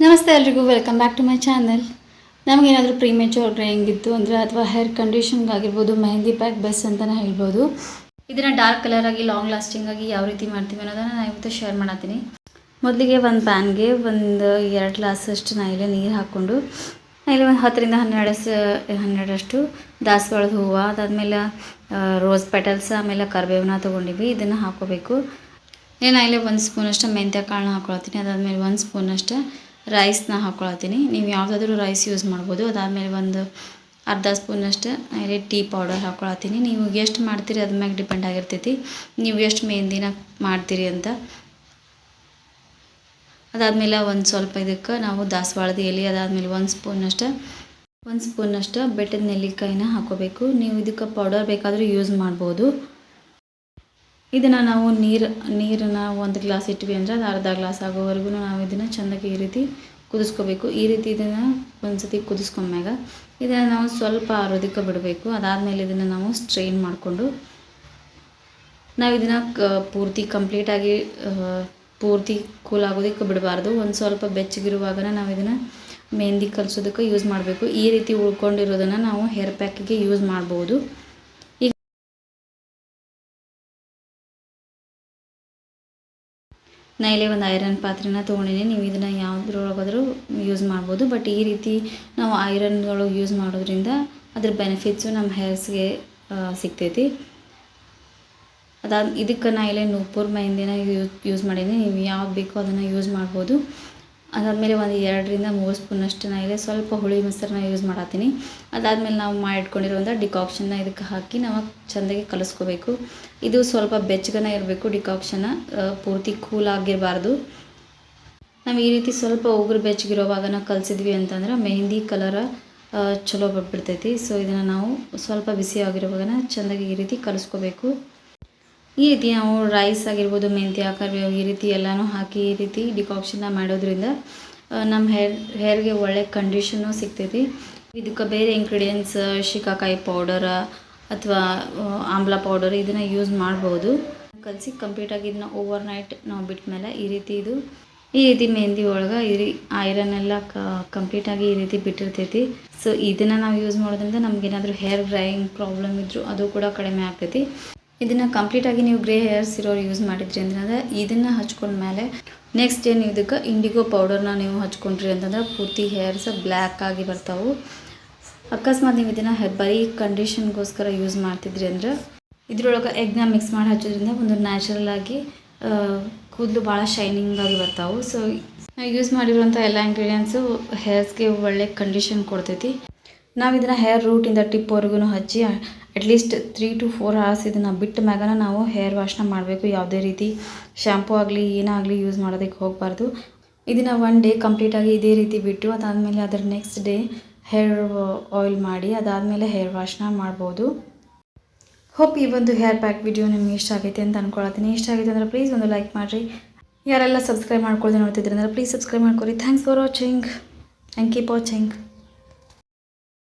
ನಮಸ್ತೆ ಎಲ್ರಿಗೂ welcome back to my channel ನಮಗೇನಾದರೂ premature ಹೆಂಗಿತ್ತು ಅಂದರೆ ಅಥವಾ ಹೇರ್ ಕಂಡೀಷನ್ಗೆ ಆಗಿರ್ಬೋದು ಮೆಹಂದಿ ಪ್ಯಾಕ್ ಬೆಸ್ ಅಂತಲೇ ಹೇಳ್ಬೋದು. ಇದನ್ನು ಡಾರ್ಕ್ ಕಲರ್ ಆಗಿ ಲಾಂಗ್ ಲಾಸ್ಟಿಂಗ್ ಆಗಿ ಯಾವ ರೀತಿ ಮಾಡ್ತೀವಿ ಅನ್ನೋದನ್ನು ನಾನು ಇವತ್ತು ಶೇರ್ ಮಾಡತ್ತೀನಿ. ಮೊದಲಿಗೆ ಒಂದು ಪ್ಯಾನ್ಗೆ ಒಂದು ಎರಡು ಗ್ಲಾಸಷ್ಟು ಇಲ್ಲೇ ನೀರು ಹಾಕ್ಕೊಂಡು ಇಲ್ಲಿ ಒಂದು ಹತ್ತರಿಂದ ಹನ್ನೆರಡು ಹನ್ನೆರಡಷ್ಟು ದಾಸವಾಳದ ಹೂವು, ಅದಾದಮೇಲೆ ರೋಸ್ ಪೆಟಲ್ಸ್ ಆಮೇಲೆ ಕರಿಬೇವನ್ನ ತೊಗೊಂಡಿವಿ, ಇದನ್ನು ಹಾಕೋಬೇಕು ಏನು ಇಲ್ಲಿ ಒಂದು ಸ್ಪೂನಷ್ಟು ಮೆಂತ್ಯ ಕಾಳನ್ನ ಹಾಕೊಳತ್ತೀನಿ ಅದಾದಮೇಲೆ ಒಂದು ಸ್ಪೂನಷ್ಟು ರೈಸ್ನ ಹಾಕೊಳತ್ತೀನಿ. ನೀವು ಯಾವುದಾದ್ರೂ ರೈಸ್ ಯೂಸ್ ಮಾಡ್ಬೋದು. ಅದಾದಮೇಲೆ ಒಂದು ಅರ್ಧ ಸ್ಪೂನಷ್ಟು ಇಲ್ಲಿ ಟೀ ಪೌಡರ್ ಹಾಕ್ಕೊಳತ್ತೀನಿ ನೀವು ಎಷ್ಟು ಮಾಡ್ತೀರಿ ಅದ್ರ ಮ್ಯಾಗೆ ಡಿಪೆಂಡ್ ಆಗಿರ್ತೈತಿ. ನೀವು ಎಷ್ಟು ಮೆಹಂದಿನ ಮಾಡ್ತೀರಿ ಅಂತ. ಅದಾದಮೇಲೆ ಒಂದು ಸ್ವಲ್ಪ ಇದಕ್ಕೆ ನಾವು ದಾಸವಾಳದ ಎಲೆ ಅದಾದಮೇಲೆ ಒಂದು ಸ್ಪೂನಷ್ಟು ಒಂದು ಸ್ಪೂನಷ್ಟು ಬೆಟ್ಟದ ನೆಲ್ಲಿಕಾಯಿನ ಹಾಕೋಬೇಕು. ನೀವು ಇದಕ್ಕೆ ಪೌಡರ್ ಬೇಕಾದರೂ ಯೂಸ್ ಮಾಡ್ಬೋದು. ಇದನ್ನು ನಾವು ನೀರು, ನೀರನ್ನ ಒಂದು ಗ್ಲಾಸ್ ಇಟ್ವಿ ಅಂದರೆ ಅದು ಅರ್ಧ ಗ್ಲಾಸ್ ಆಗೋವರೆಗೂ ನಾವು ಇದನ್ನು ಚೆಂದಾಗಿ ಈ ರೀತಿ ಕುದಿಸ್ಕೋಬೇಕು. ಈ ರೀತಿ ಇದನ್ನು ಒಂದು ಸತಿ ಕುದಿಸ್ಕೊಂಡ್ಮ್ಯಾಗ ಇದನ್ನು ನಾವು ಸ್ವಲ್ಪ ಆರೋದಕ್ಕೆ ಬಿಡಬೇಕು. ಅದಾದಮೇಲೆ ಇದನ್ನು ನಾವು ಸ್ಟ್ರೈನ್ ಮಾಡಿಕೊಂಡು ನಾವು ಇದನ್ನು ಕ, ಪೂರ್ತಿ ಕಂಪ್ಲೀಟಾಗಿ ಪೂರ್ತಿ ಕೂಲ್ ಆಗೋದಕ್ಕೆ ಬಿಡಬಾರ್ದು. ಒಂದು ಸ್ವಲ್ಪ ಬೆಚ್ಚಗಿರುವಾಗ ನಾವು ಇದನ್ನು ಮೆಹಂದಿ ಕಲಿಸೋದಕ್ಕೆ ಯೂಸ್ ಮಾಡಬೇಕು. ಈ ರೀತಿ ಉಳ್ಕೊಂಡಿರೋದನ್ನು ನಾವು ಹೇರ್ ಪ್ಯಾಕಿಗೆ ಯೂಸ್ ಮಾಡ್ಬೋದು. ನಾ ಇಲ್ಲಿ ಒಂದು ಐರನ್ ಪಾತ್ರೆನ ತೊಗೊಂಡಿನಿ. ನೀವು ಇದನ್ನು ಯಾವುದ್ರೊಳಗಾದರೂ ಯೂಸ್ ಮಾಡ್ಬೋದು. ಬಟ್ ಈ ರೀತಿ ನಾವು ಐರನ್ಗಳು ಯೂಸ್ ಮಾಡೋದ್ರಿಂದ ಅದ್ರ ಬೆನಿಫಿಟ್ಸು ನಮ್ಮ ಹೇರ್ಸ್ಗೆ ಸಿಗ್ತೈತಿ. ಅದಾದ, ಇದಕ್ಕೆ ನಾ ಇಲ್ಲಿ ನೂಪುರ್ ಮೆಹಂದಿನ ಯೂಸ್ ಯೂಸ್ ಮಾಡೀನಿ. ನೀವು ಯಾವ್ದು ಬೇಕೋ ಅದನ್ನು ಯೂಸ್ ಮಾಡ್ಬೋದು. ಅದಾದಮೇಲೆ ಒಂದು ಎರಡರಿಂದ ಮೂರು ಸ್ಪೂನಷ್ಟು ಇಲ್ಲಿ ಸ್ವಲ್ಪ ಹುಳಿ ಮೊಸರನ್ನ ಯೂಸ್ ಮಾಡತ್ತೀನಿ. ಅದಾದಮೇಲೆ ನಾವು ಮಾಡಿಟ್ಕೊಂಡಿರುವಂಥ ಡಿಕಾಕ್ಷನ್ನ ಇದಕ್ಕೆ ಹಾಕಿ ನಾವು ಚೆಂದಾಗಿ ಕಲಿಸ್ಕೋಬೇಕು. ಇದು ಸ್ವಲ್ಪ ಬೆಚ್ಚಗನ ಇರಬೇಕು ಡಿಕಾಕ್ಷನ್ನ ಪೂರ್ತಿ ಕೂಲ್ ಆಗಿರಬಾರ್ದು. ನಾವು ಈ ರೀತಿ ಸ್ವಲ್ಪ ಉಗುರು ಬೆಚ್ಚಗಿರೋವಾಗ ನಾವು ಕಲಿಸಿದ್ವಿ ಅಂತಂದ್ರೆ ಮೆಹಂದಿ ಕಲರ ಚಲೋ ಬಿಡ್ತೈತಿ ಸೊ ಇದನ್ನು ನಾವು ಸ್ವಲ್ಪ ಬಿಸಿ ಆಗಿರುವಾಗ ಚೆಂದಾಗಿ ಈ ರೀತಿ ಕಲಿಸ್ಕೋಬೇಕು. ಈ ರೀತಿ ನಾವು ರೈಸ್ ಆಗಿರ್ಬೋದು, ಮೆಂತ್ಯ, ಕರಿಬೇವು ಈ ರೀತಿ ಎಲ್ಲನೂ ಹಾಕಿ ಈ ರೀತಿ ಡಿಕಾಕ್ಷನ್ನ ಮಾಡೋದ್ರಿಂದ ನಮ್ಮ ಹೇರ್ ಹೇರ್ಗೆ ಒಳ್ಳೆ ಕಂಡೀಷನು ಸಿಗ್ತೈತಿ. ಇದಕ್ಕೆ ಬೇರೆ ಇಂಗ್ರೀಡಿಯೆಂಟ್ಸ್ ಶಿಕಾಕಾಯಿ ಪೌಡರ ಅಥವಾ ಆಮ್ಲ ಪೌಡರ್ ಇದನ್ನು ಯೂಸ್ ಮಾಡ್ಬೋದು. ಕಲಸಿ ಕಂಪ್ಲೀಟಾಗಿ ಇದನ್ನ ಓವರ್ ನೈಟ್ ನಾವು ಬಿಟ್ಟ ಮೇಲೆ ಈ ರೀತಿ ಇದು, ಈ ರೀತಿ ಮೆಹಂದಿ ಒಳಗೆ ಈ ರೀ ಐರನ್ ಎಲ್ಲ ಕಂಪ್ಲೀಟಾಗಿ ಈ ರೀತಿ ಬಿಟ್ಟಿರ್ತೈತಿ. ಸೊ ಇದನ್ನು ನಾವು ಯೂಸ್ ಮಾಡೋದ್ರಿಂದ ನಮಗೇನಾದರೂ ಹೇರ್ ಡ್ರೈಯಿಂಗ್ ಪ್ರಾಬ್ಲಮ್ ಇದ್ದರೂ ಅದು ಕೂಡ ಕಡಿಮೆ ಆಗ್ತೈತಿ. ಇದನ್ನು ಕಂಪ್ಲೀಟಾಗಿ ನೀವು ಗ್ರೇ ಹೇರ್ಸ್ ಇರೋರು ಯೂಸ್ ಮಾಡಿದ್ರಿ ಅಂತಂದ್ರೆ ಇದನ್ನು ಹಚ್ಕೊಂಡ್ಮೇಲೆ ನೆಕ್ಸ್ಟ್ ನೀವು ಇದಕ್ಕೆ ಇಂಡಿಗೋ ಪೌಡರ್ನ ನೀವು ಹಚ್ಕೊಂಡ್ರಿ ಅಂತಂದ್ರೆ ಪೂರ್ತಿ ಹೇರ್ಸ್ ಬ್ಲ್ಯಾಕ್ ಆಗಿ ಬರ್ತಾವೆ. ಅಕಸ್ಮಾತ್ ನೀವು ಇದನ್ನು ಬರೀ ಕಂಡೀಷನ್ಗೋಸ್ಕರ ಯೂಸ್ ಮಾಡ್ತಿದ್ರಿ ಅಂದರೆ ಇದ್ರೊಳಗೆ ಎಗ್ನ ಮಿಕ್ಸ್ ಮಾಡಿ ಹಚ್ಚೋದ್ರಿಂದ ಒಂದು ನ್ಯಾಚುರಲ್ ಆಗಿ ಕೂದಲು ಭಾಳ ಶೈನಿಂಗ್ ಆಗಿ ಬರ್ತಾವೆ. ಸೊ ನಾವು ಯೂಸ್ ಮಾಡಿರುವಂಥ ಎಲ್ಲ ಇಂಗ್ರೀಡಿಯೆಂಟ್ಸು ಹೇರ್ಸ್ಗೆ ಒಳ್ಳೆ ಕಂಡೀಷನ್ ಕೊಡ್ತೈತಿ. ನಾವು ಇದನ್ನು ಹೇರ್ ರೂಟಿಂದ ಟಿಪ್ವರೆಗೂ ಹಚ್ಚಿ at least three to four hours ಇದನ್ನು ಬಿಟ್ಟ ಮ್ಯಾಗನ ನಾವು ಹೇರ್ ವಾಶ್ನ ಮಾಡಬೇಕು. ಯಾವುದೇ ರೀತಿ ಶ್ಯಾಂಪು ಆಗಲಿ ಏನಾಗಲಿ ಯೂಸ್ ಮಾಡೋದಕ್ಕೆ ಹೋಗಬಾರ್ದು. ಇದನ್ನು ಒನ್ ಡೇ ಕಂಪ್ಲೀಟಾಗಿ ಇದೇ ರೀತಿ ಬಿಟ್ಟು, ಅದಾದಮೇಲೆ ಅದರ ನೆಕ್ಸ್ಟ್ ಡೇ ಹೇರ್ ಆಯಿಲ್ ಮಾಡಿ, ಅದಾದಮೇಲೆ ಹೇರ್ ವಾಶ್ನ ಮಾಡ್ಬೋದು. ಹೋಪ್ ಈ ಒಂದು ಹೇರ್ ಪ್ಯಾಕ್ ವಿಡಿಯೋ ನಿಮ್ಗೆ ಇಷ್ಟ ಆಗೈತೆ ಅಂತ ಅಂದ್ಕೊಳತ್ತೀನಿ ಇಷ್ಟ ಆಗೈತೆ ಅಂದರೆ ಪ್ಲೀಸ್ ಒಂದು ಲೈಕ್ ಮಾಡಿರಿ. ಯಾರೆಲ್ಲ ಸಬ್ಸ್ಕ್ರೈಬ್ ಮಾಡ್ಕೊಳ್ದೆ ನೋಡ್ತಿದ್ರೆ ಅಂದರೆ ಪ್ಲೀಸ್ ಸಬ್ಸ್ಕ್ರೈಬ್ ಮಾಡ್ಕೊರಿ. Thanks for watching and keep watching